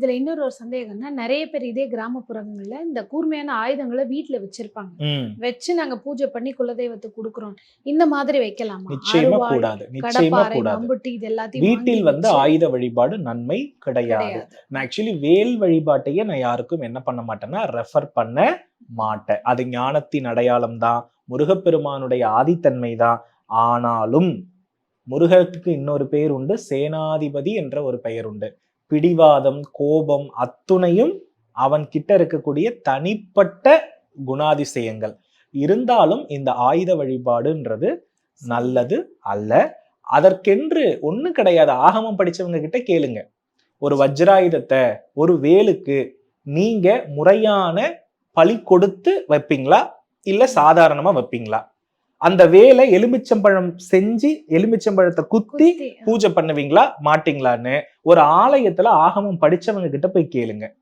இதுல இன்னொரு ஒரு சந்தேகம்னா நிறைய பேர் இதே கிராமப்புறங்கள்ல இந்த கூர்மையான ஆயுதங்களை வீட்ல வச்சிருப்பாங்க. வச்சு நாங்க பூஜை பண்ணி குலதெய்வத்துக்கு கொடுக்குறோம். இந்த மாதிரி வைக்கலாமா? நிச்சயமா கூடாது. நிச்சயமா கூடாது. இது எல்லாத்தையும் வீட்டில் வந்து ஆயுத வழிபாடு நன்மை கிடையாது. கிடையாது. நான் ஆக்சுவலி வேல் வழிபாட்டையே நான் யாருக்கும் என்ன பண்ண மாட்டேன்னா ரெஃபர் பண்ண மாட்டேன். அது ஞானத்தின் அடையாளம் தான். முருகப்பெருமானுடைய ஆதித்தன்மை தான். ஆனாலும் முருகத்துக்கு இன்னொரு பெயர் உண்டு சேனாதிபதி என்ற ஒரு பெயர் உண்டு. பிடிவாதம் கோபம் அத்துணையும் அவன் கிட்ட இருக்கக்கூடிய தனிப்பட்ட குணாதிசயங்கள். இருந்தாலும் இந்த ஆயுத வழிபாடுன்றது நல்லது அல்ல. அதற்கென்று ஒண்ணும் கிடையாது. ஆகமம் படிச்சவங்க கிட்ட கேளுங்க. ஒரு வஜ்ராயுதத்தை ஒரு வேலுக்கு நீங்க முறையான பலி கொடுத்து வைப்பீங்களா? இல்ல சாதாரணமா வைப்பீங்களா? அந்த வேலை எலுமிச்சம்பழம் செஞ்சு எலுமிச்சம்பழத்தை குத்தி பூஜை பண்ணுவீங்களா? மாட்டீங்களான்னு ஒரு ஆலயத்துல ஆகமம் படிச்சவங்க கிட்ட போய் கேளுங்க.